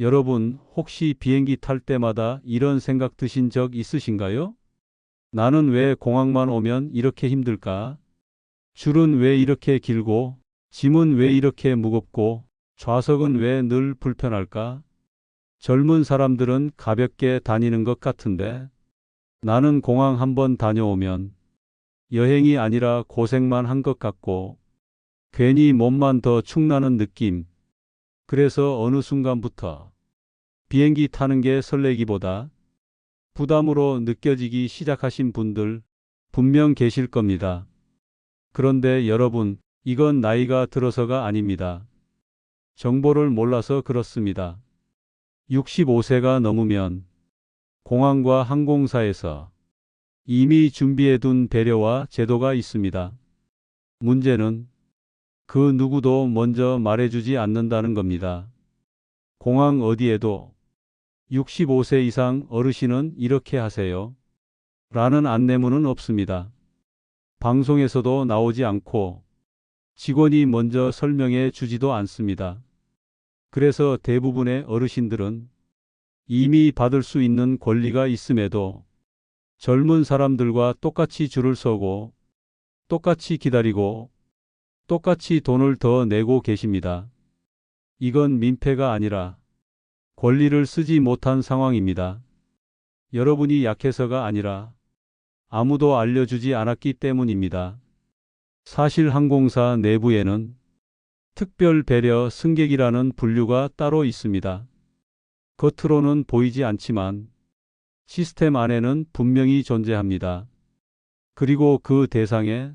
여러분, 혹시 비행기 탈 때마다 이런 생각 드신 적 있으신가요? 나는 왜 공항만 오면 이렇게 힘들까? 줄은 왜 이렇게 길고, 짐은 왜 이렇게 무겁고, 좌석은 왜 늘 불편할까? 젊은 사람들은 가볍게 다니는 것 같은데, 나는 공항 한번 다녀오면 여행이 아니라 고생만 한 것 같고, 괜히 몸만 더 축나는 느낌. 그래서 어느 순간부터 비행기 타는 게 설레기보다 부담으로 느껴지기 시작하신 분들 분명 계실 겁니다. 그런데 여러분, 이건 나이가 들어서가 아닙니다. 정보를 몰라서 그렇습니다. 65세가 넘으면 공항과 항공사에서 이미 준비해둔 배려와 제도가 있습니다. 문제는 그 누구도 먼저 말해주지 않는다는 겁니다. 공항 어디에도 65세 이상 어르신은 이렇게 하세요. 라는 안내문은 없습니다. 방송에서도 나오지 않고 직원이 먼저 설명해 주지도 않습니다. 그래서 대부분의 어르신들은 이미 받을 수 있는 권리가 있음에도 젊은 사람들과 똑같이 줄을 서고 똑같이 기다리고 똑같이 돈을 더 내고 계십니다. 이건 민폐가 아니라 권리를 쓰지 못한 상황입니다. 여러분이 약해서가 아니라 아무도 알려주지 않았기 때문입니다. 사실 항공사 내부에는 특별 배려 승객이라는 분류가 따로 있습니다. 겉으로는 보이지 않지만 시스템 안에는 분명히 존재합니다. 그리고 그 대상에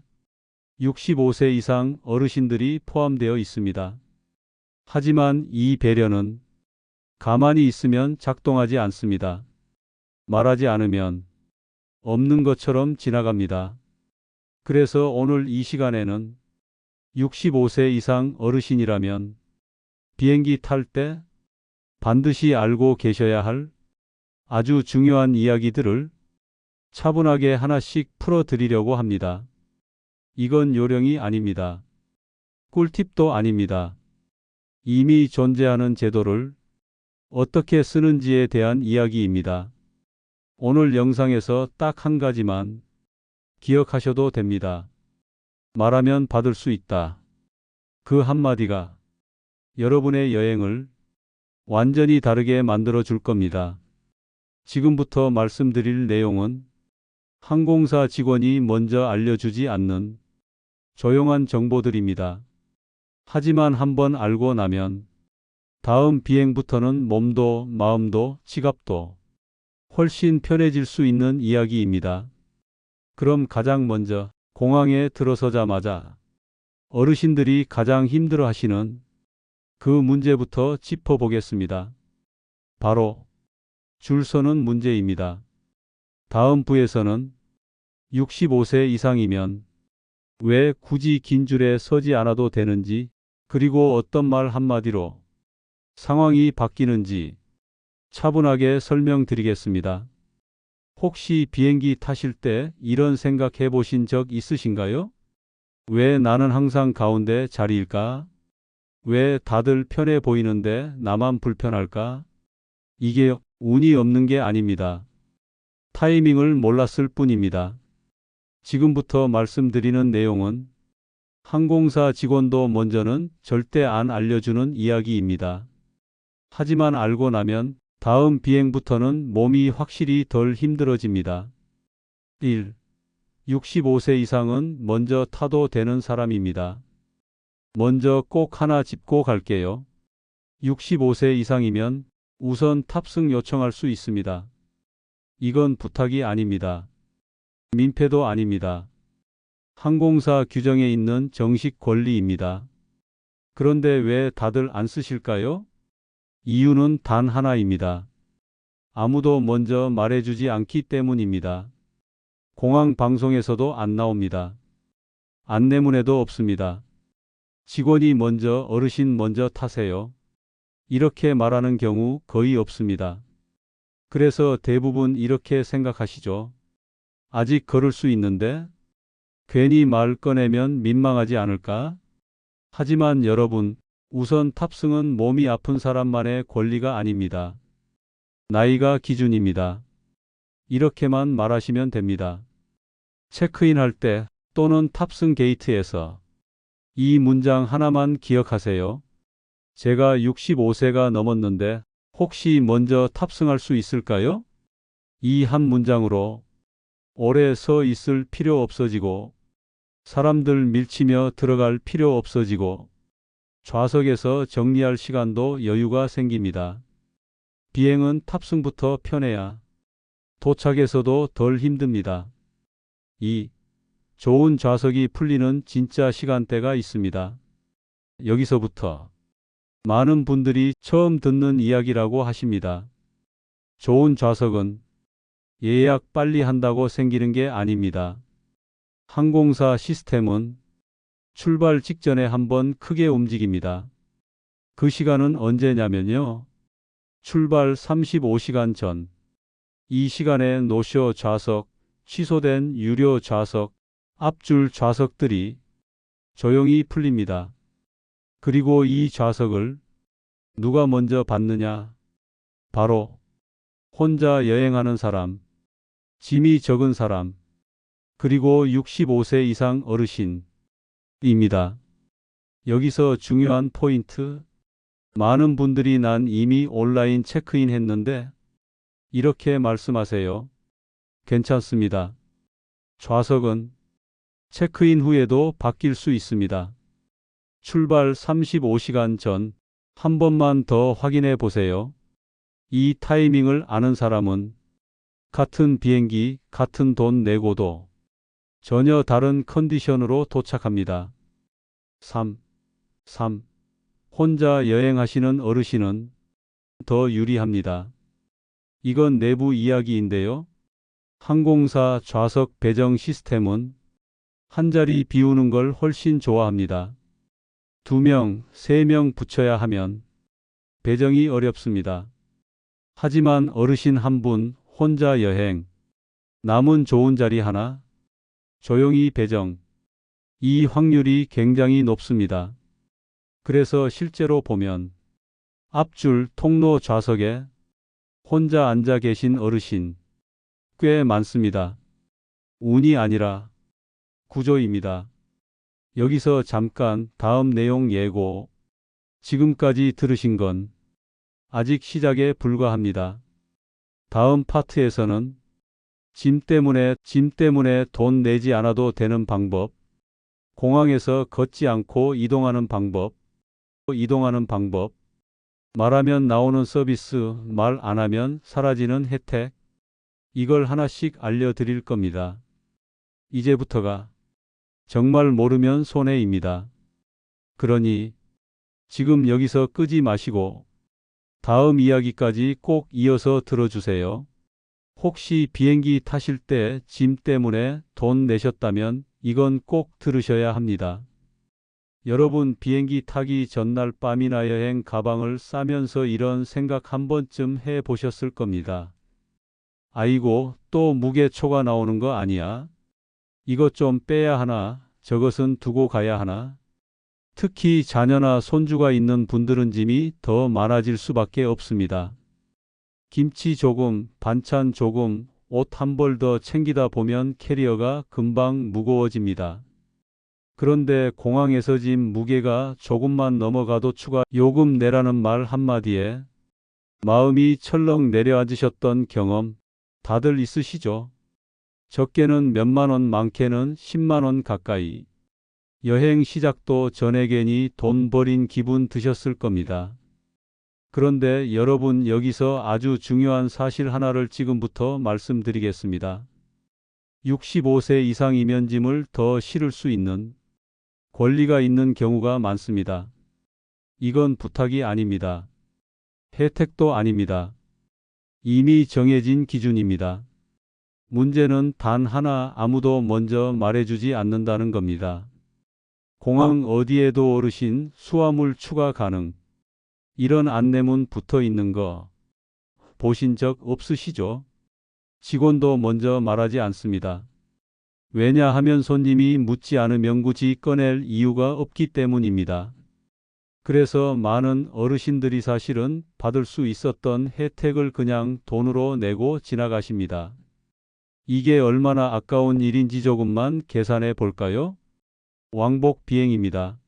65세 이상 어르신들이 포함되어 있습니다. 하지만 이 배려는 가만히 있으면 작동하지 않습니다. 말하지 않으면 없는 것처럼 지나갑니다. 그래서 오늘 이 시간에는 65세 이상 어르신이라면 비행기 탈 때 반드시 알고 계셔야 할 아주 중요한 이야기들을 차분하게 하나씩 풀어드리려고 합니다. 이건 요령이 아닙니다. 꿀팁도 아닙니다. 이미 존재하는 제도를 어떻게 쓰는지에 대한 이야기입니다. 오늘 영상에서 딱 한 가지만 기억하셔도 됩니다. 말하면 받을 수 있다. 그 한마디가 여러분의 여행을 완전히 다르게 만들어 줄 겁니다. 지금부터 말씀드릴 내용은 항공사 직원이 먼저 알려주지 않는 조용한 정보들입니다. 하지만 한번 알고 나면 다음 비행부터는 몸도 마음도 지갑도 훨씬 편해질 수 있는 이야기입니다. 그럼 가장 먼저 공항에 들어서자마자 어르신들이 가장 힘들어 하시는 그 문제부터 짚어보겠습니다. 바로 줄 서는 문제입니다. 다음 부에서는 65세 이상이면 왜 굳이 긴 줄에 서지 않아도 되는지, 그리고 어떤 말 한마디로 상황이 바뀌는지 차분하게 설명드리겠습니다. 혹시 비행기 타실 때 이런 생각 해 보신 적 있으신가요? 왜 나는 항상 가운데 자리일까? 왜 다들 편해 보이는데 나만 불편할까? 이게 운이 없는 게 아닙니다. 타이밍을 몰랐을 뿐입니다. 지금부터 말씀드리는 내용은 항공사 직원도 먼저는 절대 안 알려주는 이야기입니다. 하지만 알고 나면 다음 비행부터는 몸이 확실히 덜 힘들어집니다. 1. 65세 이상은 먼저 타도 되는 사람입니다. 먼저 꼭 하나 짚고 갈게요. 65세 이상이면 우선 탑승 요청할 수 있습니다. 이건 부탁이 아닙니다. 민폐도 아닙니다. 항공사 규정에 있는 정식 권리입니다. 그런데 왜 다들 안 쓰실까요? 이유는 단 하나입니다. 아무도 먼저 말해주지 않기 때문입니다. 공항 방송에서도 안 나옵니다. 안내문에도 없습니다. 직원이 먼저 어르신 먼저 타세요. 이렇게 말하는 경우 거의 없습니다. 그래서 대부분 이렇게 생각하시죠. 아직 걸을 수 있는데 괜히 말 꺼내면 민망하지 않을까? 하지만 여러분, 우선 탑승은 몸이 아픈 사람만의 권리가 아닙니다. 나이가 기준입니다. 이렇게만 말하시면 됩니다. 체크인 할 때 또는 탑승 게이트에서 이 문장 하나만 기억하세요. 제가 65세가 넘었는데 혹시 먼저 탑승할 수 있을까요? 이 한 문장으로 오래 서 있을 필요 없어지고 사람들 밀치며 들어갈 필요 없어지고 좌석에서 정리할 시간도 여유가 생깁니다. 비행은 탑승부터 편해야 도착에서도 덜 힘듭니다. 2. 좋은 좌석이 풀리는 진짜 시간대가 있습니다. 여기서부터 많은 분들이 처음 듣는 이야기라고 하십니다. 좋은 좌석은 예약 빨리 한다고 생기는 게 아닙니다. 항공사 시스템은 출발 직전에 한번 크게 움직입니다. 그 시간은 언제냐면요. 출발 35시간 전. 이 시간에 노쇼 좌석, 취소된 유료 좌석, 앞줄 좌석들이 조용히 풀립니다. 그리고 이 좌석을 누가 먼저 받느냐? 바로 혼자 여행하는 사람, 짐이 적은 사람, 그리고 65세 이상 어르신입니다. 여기서 중요한 포인트. 많은 분들이 난 이미 온라인 체크인 했는데 이렇게 말씀하세요. 괜찮습니다. 좌석은 체크인 후에도 바뀔 수 있습니다. 출발 35시간 전 한 번만 더 확인해 보세요. 이 타이밍을 아는 사람은 같은 비행기, 같은 돈 내고도 전혀 다른 컨디션으로 도착합니다. 3. 3. 혼자 여행하시는 어르신은 더 유리합니다. 이건 내부 이야기인데요. 항공사 좌석 배정 시스템은 한 자리 비우는 걸 훨씬 좋아합니다. 두 명, 세명 붙여야 하면 배정이 어렵습니다. 하지만 어르신 한 분 혼자 여행, 남은 좋은 자리 하나, 조용히 배정. 이 확률이 굉장히 높습니다. 그래서 실제로 보면 앞줄 통로 좌석에 혼자 앉아 계신 어르신 꽤 많습니다. 운이 아니라 구조입니다. 여기서 잠깐 다음 내용 예고. 지금까지 들으신 건 아직 시작에 불과합니다. 다음 파트에서는 짐 때문에 짐 때문에 돈 내지 않아도 되는 방법, 공항에서 걷지 않고 이동하는 방법, 이동하는 방법, 말하면 나오는 서비스, 말 안 하면 사라지는 혜택, 이걸 하나씩 알려드릴 겁니다. 이제부터가 정말 모르면 손해입니다. 그러니 지금 여기서 끄지 마시고 다음 이야기까지 꼭 이어서 들어주세요. 혹시 비행기 타실 때 짐 때문에 돈 내셨다면 이건 꼭 들으셔야 합니다. 여러분 비행기 타기 전날 밤이나 여행 가방을 싸면서 이런 생각 한 번쯤 해 보셨을 겁니다. 아이고, 또 무게초가 나오는 거 아니야? 이것 좀 빼야 하나? 저것은 두고 가야 하나? 특히 자녀나 손주가 있는 분들은 짐이 더 많아질 수밖에 없습니다. 김치 조금, 반찬 조금, 옷 한 벌 더 챙기다 보면 캐리어가 금방 무거워집니다. 그런데 공항에서 짐 무게가 조금만 넘어가도 추가 요금 내라는 말 한마디에 마음이 철렁 내려앉으셨던 경험 다들 있으시죠? 적게는 몇만 원, 많게는 10만 원 가까이. 여행 시작도 전에 괜히 돈 버린 기분 드셨을 겁니다. 그런데 여러분 여기서 아주 중요한 사실 하나를 지금부터 말씀드리겠습니다. 65세 이상이면 짐을 더 실을 수 있는 권리가 있는 경우가 많습니다. 이건 부탁이 아닙니다. 혜택도 아닙니다. 이미 정해진 기준입니다. 문제는 단 하나 아무도 먼저 말해주지 않는다는 겁니다. 공항 어디에도 어르신 수화물 추가 가능. 이런 안내문 붙어 있는 거 보신 적 없으시죠? 직원도 먼저 말하지 않습니다. 왜냐하면 손님이 묻지 않으면 굳이 꺼낼 이유가 없기 때문입니다. 그래서 많은 어르신들이 사실은 받을 수 있었던 혜택을 그냥 돈으로 내고 지나가십니다. 이게 얼마나 아까운 일인지 조금만 계산해 볼까요? 왕복 비행입니다.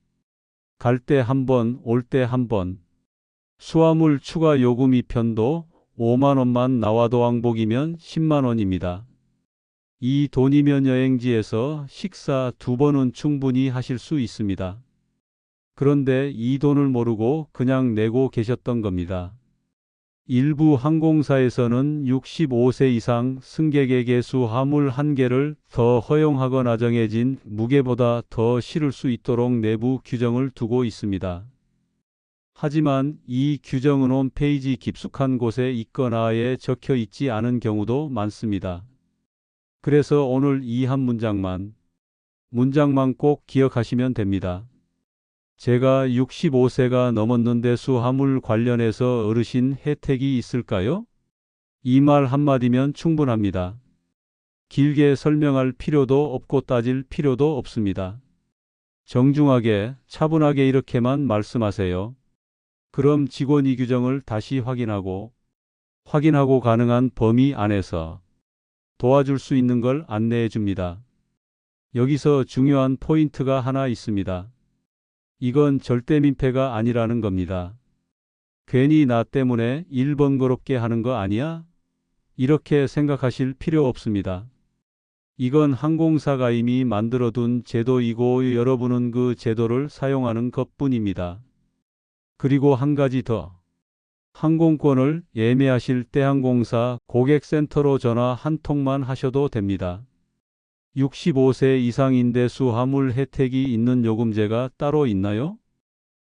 갈 때 한 번, 올 때 한 번. 수화물 추가 요금 2편도 5만 원만 나와도 왕복이면 10만 원입니다. 이 돈이면 여행지에서 식사 두 번은 충분히 하실 수 있습니다. 그런데 이 돈을 모르고 그냥 내고 계셨던 겁니다. 일부 항공사에서는 65세 이상 승객에게 수 화물 한 개를 더 허용하거나 정해진 무게보다 더 실을 수 있도록 내부 규정을 두고 있습니다. 하지만 이 규정은 홈페이지 깊숙한 곳에 있거나 아예 적혀 있지 않은 경우도 많습니다. 그래서 오늘 이 한 문장만, 문장만 꼭 기억하시면 됩니다. 제가 65세가 넘었는데 수화물 관련해서 어르신 혜택이 있을까요? 이 말 한마디면 충분합니다. 길게 설명할 필요도 없고 따질 필요도 없습니다. 정중하게, 차분하게 이렇게만 말씀하세요. 그럼 직원 이 규정을 다시 확인하고, 확인하고 가능한 범위 안에서 도와줄 수 있는 걸 안내해 줍니다. 여기서 중요한 포인트가 하나 있습니다. 이건 절대 민폐가 아니라는 겁니다. 괜히 나 때문에 일 번거롭게 하는 거 아니야? 이렇게 생각하실 필요 없습니다. 이건 항공사가 이미 만들어둔 제도이고 여러분은 그 제도를 사용하는 것 뿐입니다. 그리고 한 가지 더. 항공권을 예매하실 때 항공사 고객센터로 전화 한 통만 하셔도 됩니다. 65세 이상인데 수화물 혜택이 있는 요금제가 따로 있나요?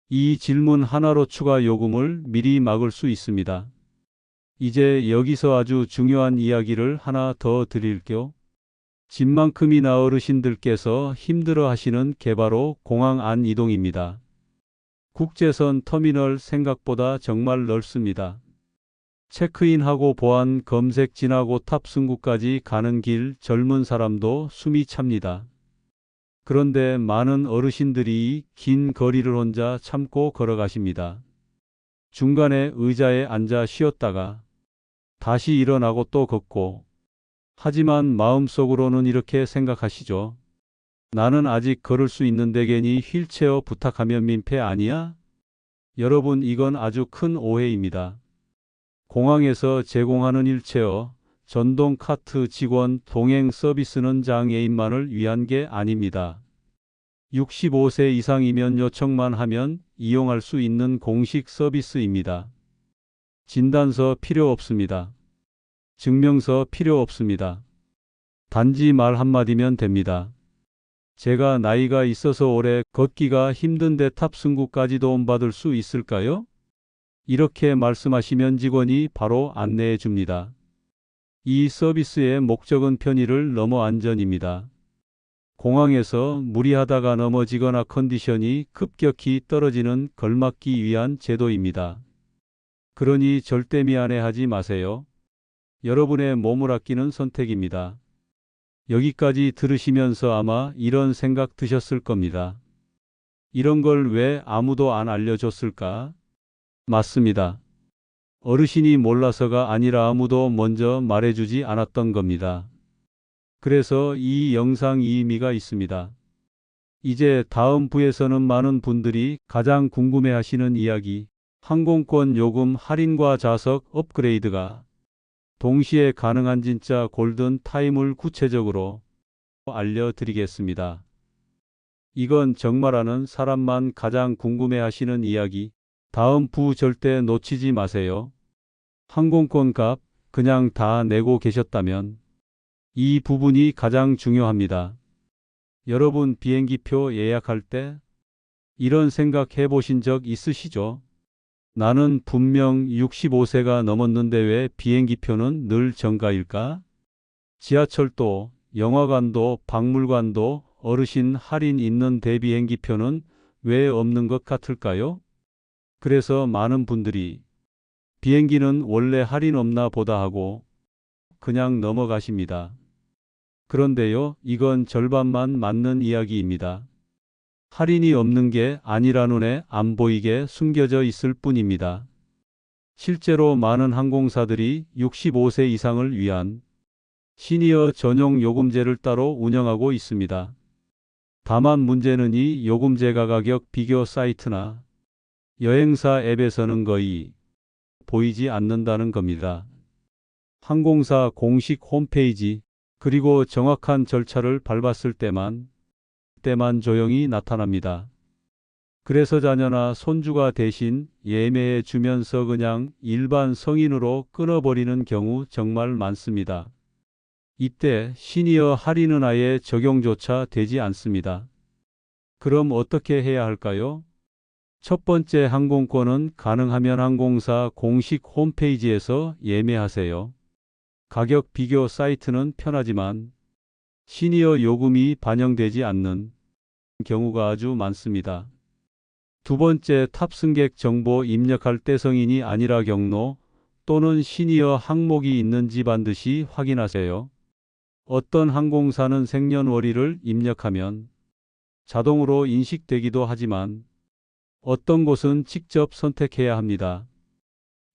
이 질문 하나로 추가 요금을 미리 막을 수 있습니다. 이제 여기서 아주 중요한 이야기를 하나 더 드릴게요. 집만큼이나 어르신들께서 힘들어 하시는 게 바로 공항 안 이동입니다. 국제선 터미널 생각보다 정말 넓습니다. 체크인하고 보안 검색 지나고 탑승구까지 가는 길 젊은 사람도 숨이 찹니다. 그런데 많은 어르신들이 긴 거리를 혼자 참고 걸어가십니다. 중간에 의자에 앉아 쉬었다가 다시 일어나고 또 걷고 하지만 마음속으로는 이렇게 생각하시죠. 나는 아직 걸을 수 있는데 괜히 휠체어 부탁하면 민폐 아니야? 여러분 이건 아주 큰 오해입니다. 공항에서 제공하는 일체어, 전동 카트 직원 동행 서비스는 장애인만을 위한 게 아닙니다. 65세 이상이면 요청만 하면 이용할 수 있는 공식 서비스입니다. 진단서 필요 없습니다. 증명서 필요 없습니다. 단지 말 한마디면 됩니다. 제가 나이가 있어서 오래 걷기가 힘든데 탑승구까지 도움받을 수 있을까요? 이렇게 말씀하시면 직원이 바로 안내해 줍니다. 이 서비스의 목적은 편의를 넘어 안전입니다. 공항에서 무리하다가 넘어지거나 컨디션이 급격히 떨어지는 걸 막기 위한 제도입니다. 그러니 절대 미안해하지 마세요. 여러분의 몸을 아끼는 선택입니다. 여기까지 들으시면서 아마 이런 생각 드셨을 겁니다. 이런 걸 왜 아무도 안 알려줬을까? 맞습니다. 어르신이 몰라서가 아니라 아무도 먼저 말해주지 않았던 겁니다. 그래서 이 영상 이 의미가 있습니다. 이제 다음 부에서는 많은 분들이 가장 궁금해 하시는 이야기, 항공권 요금 할인과 좌석 업그레이드가 동시에 가능한 진짜 골든 타임을 구체적으로 알려드리겠습니다. 이건 정말 아는 사람만 가장 궁금해 하시는 이야기, 다음 부 절대 놓치지 마세요. 항공권 값 그냥 다 내고 계셨다면 이 부분이 가장 중요합니다. 여러분 비행기표 예약할 때 이런 생각 해보신 적 있으시죠? 나는 분명 65세가 넘었는데 왜 비행기표는 늘 정가일까? 지하철도, 영화관도, 박물관도 어르신 할인 있는 대비행기표는 왜 없는 것 같을까요? 그래서 많은 분들이 비행기는 원래 할인 없나 보다 하고 그냥 넘어가십니다. 그런데요, 이건 절반만 맞는 이야기입니다. 할인이 없는 게 아니라 눈에 안 보이게 숨겨져 있을 뿐입니다. 실제로 많은 항공사들이 65세 이상을 위한 시니어 전용 요금제를 따로 운영하고 있습니다. 다만 문제는 이 요금제가 가격 비교 사이트나 여행사 앱에서는 거의 보이지 않는다는 겁니다. 항공사 공식 홈페이지 그리고 정확한 절차를 밟았을 때만 때만 조용히 나타납니다. 그래서 자녀나 손주가 대신 예매해 주면서 그냥 일반 성인으로 끊어버리는 경우 정말 많습니다. 이때 시니어 할인은 아예 적용조차 되지 않습니다. 그럼 어떻게 해야 할까요? 첫 번째 항공권은 가능하면 항공사 공식 홈페이지에서 예매하세요. 가격 비교 사이트는 편하지만 시니어 요금이 반영되지 않는 경우가 아주 많습니다. 두 번째 탑승객 정보 입력할 때 성인이 아니라 경로 또는 시니어 항목이 있는지 반드시 확인하세요. 어떤 항공사는 생년월일을 입력하면 자동으로 인식되기도 하지만 어떤 곳은 직접 선택해야 합니다.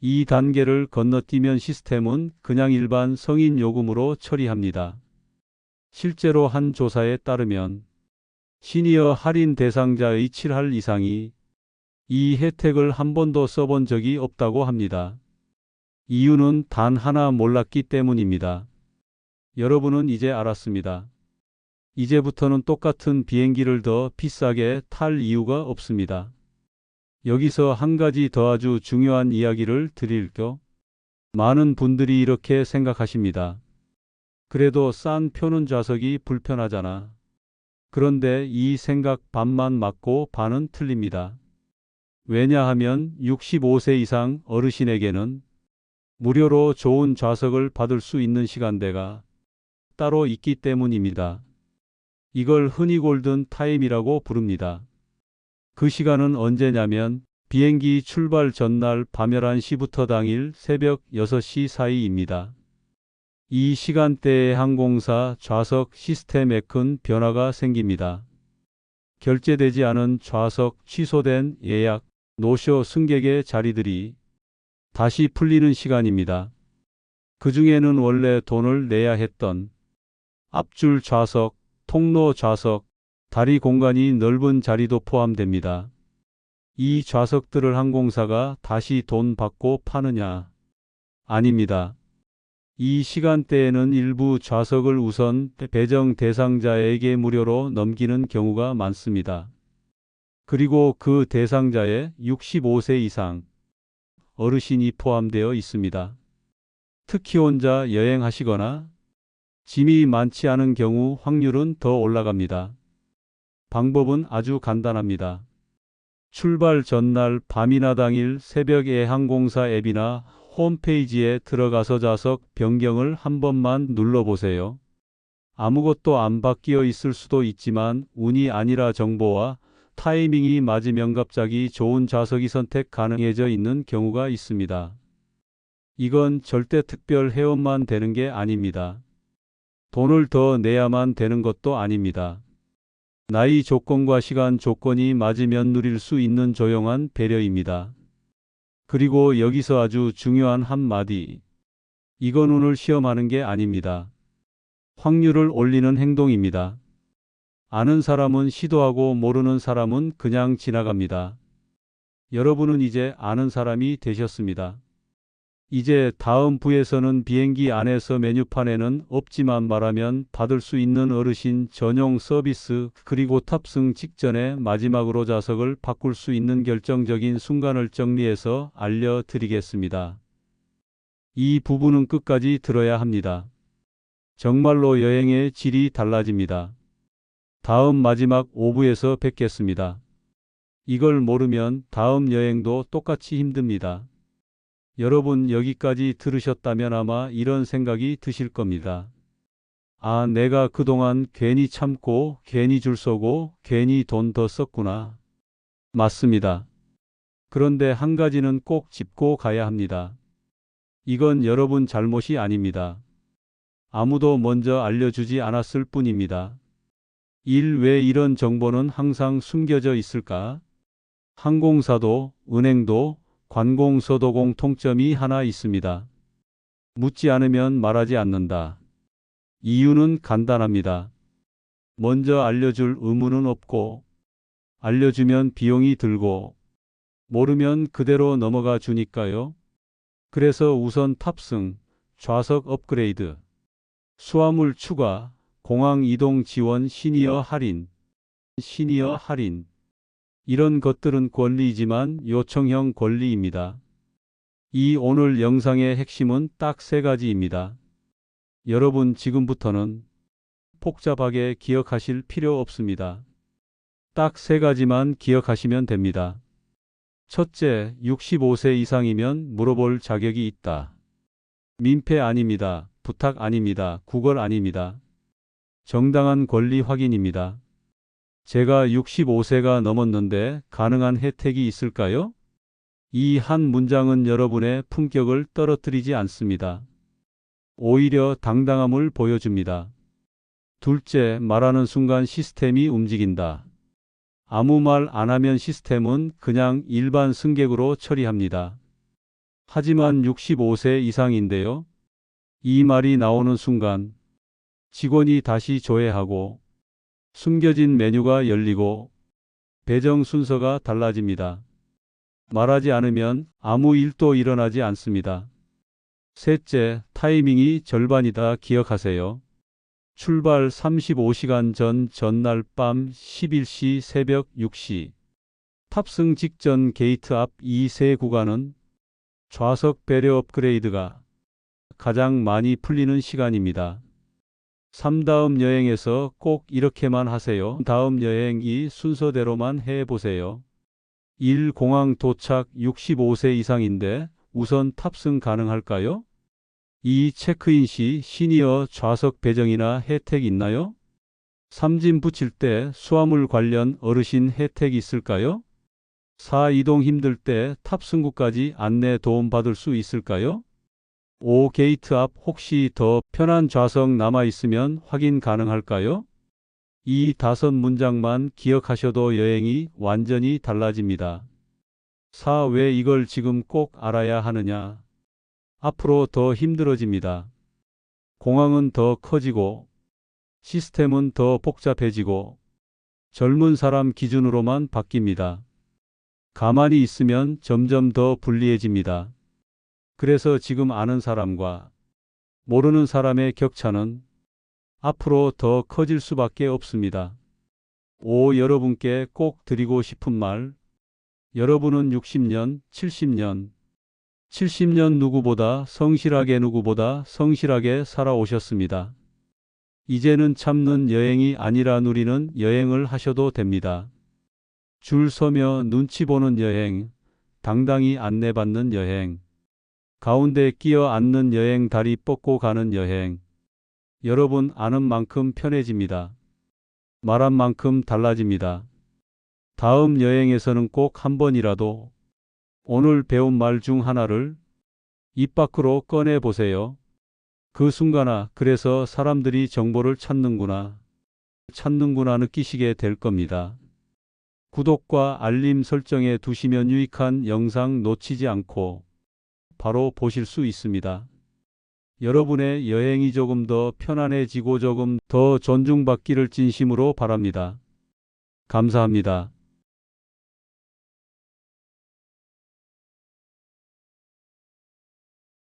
이 단계를 건너뛰면 시스템은 그냥 일반 성인 요금으로 처리합니다. 실제로 한 조사에 따르면 시니어 할인 대상자의 7할 이상이 이 혜택을 한 번도 써본 적이 없다고 합니다. 이유는 단 하나 몰랐기 때문입니다. 여러분은 이제 알았습니다. 이제부터는 똑같은 비행기를 더 비싸게 탈 이유가 없습니다. 여기서 한 가지 더 아주 중요한 이야기를 드릴게요. 많은 분들이 이렇게 생각하십니다. 그래도 싼 표는 좌석이 불편하잖아. 그런데 이 생각 반만 맞고 반은 틀립니다. 왜냐하면 65세 이상 어르신에게는 무료로 좋은 좌석을 받을 수 있는 시간대가 따로 있기 때문입니다. 이걸 흔히 골든 타임이라고 부릅니다. 그 시간은 언제냐면 비행기 출발 전날 밤 11시부터 당일 새벽 6시 사이입니다. 이 시간대에 항공사 좌석 시스템에 큰 변화가 생깁니다. 결제되지 않은 좌석, 취소된 예약, 노쇼 승객의 자리들이 다시 풀리는 시간입니다. 그 중에는 원래 돈을 내야 했던 앞줄 좌석, 통로 좌석, 다리 공간이 넓은 자리도 포함됩니다. 이 좌석들을 항공사가 다시 돈 받고 파느냐? 아닙니다. 이 시간대에는 일부 좌석을 우선 배정 대상자에게 무료로 넘기는 경우가 많습니다. 그리고 그 대상자에 65세 이상 어르신이 포함되어 있습니다. 특히 혼자 여행하시거나 짐이 많지 않은 경우 확률은 더 올라갑니다. 방법은 아주 간단합니다. 출발 전날 밤이나 당일 새벽에 항공사 앱이나 홈페이지에 들어가서 좌석 변경을 한 번만 눌러보세요. 아무것도 안 바뀌어 있을 수도 있지만 운이 아니라 정보와 타이밍이 맞으면 갑자기 좋은 좌석이 선택 가능해져 있는 경우가 있습니다. 이건 절대 특별 회원만 되는 게 아닙니다. 돈을 더 내야만 되는 것도 아닙니다. 나이 조건과 시간 조건이 맞으면 누릴 수 있는 조용한 배려입니다. 그리고 여기서 아주 중요한 한마디. 이건 운을 시험하는 게 아닙니다. 확률을 올리는 행동입니다. 아는 사람은 시도하고 모르는 사람은 그냥 지나갑니다. 여러분은 이제 아는 사람이 되셨습니다. 이제 다음 부에서는 비행기 안에서 메뉴판에는 없지만 말하면 받을 수 있는 어르신 전용 서비스 그리고 탑승 직전에 마지막으로 좌석을 바꿀 수 있는 결정적인 순간을 정리해서 알려드리겠습니다. 이 부분은 끝까지 들어야 합니다. 정말로 여행의 질이 달라집니다. 다음 마지막 5부에서 뵙겠습니다. 이걸 모르면 다음 여행도 똑같이 힘듭니다. 여러분 여기까지 들으셨다면 아마 이런 생각이 드실 겁니다. 아, 내가 그동안 괜히 참고, 괜히 줄 서고, 괜히 돈 더 썼구나. 맞습니다. 그런데 한 가지는 꼭 짚고 가야 합니다. 이건 여러분 잘못이 아닙니다. 아무도 먼저 알려주지 않았을 뿐입니다. 1. 왜 이런 정보는 항상 숨겨져 있을까? 항공사도, 은행도, 관공서도 공통점이 하나 있습니다. 묻지 않으면 말하지 않는다. 이유는 간단합니다. 먼저 알려줄 의무는 없고, 알려주면 비용이 들고, 모르면 그대로 넘어가 주니까요. 그래서 우선 탑승, 좌석 업그레이드, 수화물 추가, 공항 이동 지원 시니어 할인, 시니어 할인. 이런 것들은 권리이지만 요청형 권리입니다. 이 오늘 영상의 핵심은 딱 세 가지입니다. 여러분 지금부터는 복잡하게 기억하실 필요 없습니다. 딱 세 가지만 기억하시면 됩니다. 첫째, 65세 이상이면 물어볼 자격이 있다. 민폐 아닙니다. 부탁 아닙니다. 구걸 아닙니다. 정당한 권리 확인입니다. 제가 65세가 넘었는데 가능한 혜택이 있을까요? 이 한 문장은 여러분의 품격을 떨어뜨리지 않습니다. 오히려 당당함을 보여줍니다. 둘째, 말하는 순간 시스템이 움직인다. 아무 말 안 하면 시스템은 그냥 일반 승객으로 처리합니다. 하지만 65세 이상인데요. 이 말이 나오는 순간 직원이 다시 조회하고 숨겨진 메뉴가 열리고 배정 순서가 달라집니다. 말하지 않으면 아무 일도 일어나지 않습니다. 셋째, 타이밍이 절반이다 기억하세요. 출발 35시간 전 전날 밤 11시 새벽 6시. 탑승 직전 게이트 앞 이 세 구간은 좌석 배려 업그레이드가 가장 많이 풀리는 시간입니다. 3 다음 여행에서 꼭 이렇게만 하세요. 다음 여행 이 순서대로만 해 보세요. 1. 공항 도착 65세 이상인데 우선 탑승 가능할까요? 2. 체크인 시 시니어 좌석 배정이나 혜택 있나요? 삼진 붙일 때 수화물 관련 어르신 혜택 있을까요? 4. 이동 힘들 때 탑승구까지 안내 도움 받을 수 있을까요? 5. 게이트 앞 혹시 더 편한 좌석 남아 있으면 확인 가능할까요? 이 다섯 문장만 기억하셔도 여행이 완전히 달라집니다. 4. 왜 이걸 지금 꼭 알아야 하느냐? 앞으로 더 힘들어집니다. 공항은 더 커지고 시스템은 더 복잡해지고 젊은 사람 기준으로만 바뀝니다. 가만히 있으면 점점 더 불리해집니다. 그래서 지금 아는 사람과 모르는 사람의 격차는 앞으로 더 커질 수밖에 없습니다. 5. 여러분께 꼭 드리고 싶은 말. 여러분은 60년, 70년, 70년 누구보다 성실하게 누구보다 성실하게 살아오셨습니다. 이제는 참는 여행이 아니라 누리는 여행을 하셔도 됩니다. 줄 서며 눈치 보는 여행, 당당히 안내받는 여행, 가운데 끼어 앉는 여행 다리 뻗고 가는 여행. 여러분 아는 만큼 편해집니다. 말한 만큼 달라집니다. 다음 여행에서는 꼭 한 번이라도 오늘 배운 말 중 하나를 입 밖으로 꺼내 보세요. 그 순간아, 그래서 사람들이 정보를 찾는구나, 찾는구나 느끼시게 될 겁니다. 구독과 알림 설정해 두시면 유익한 영상 놓치지 않고 바로 보실 수 있습니다. 여러분의 여행이 조금 더 편안해지고 조금 더 존중받기를 진심으로 바랍니다. 감사합니다.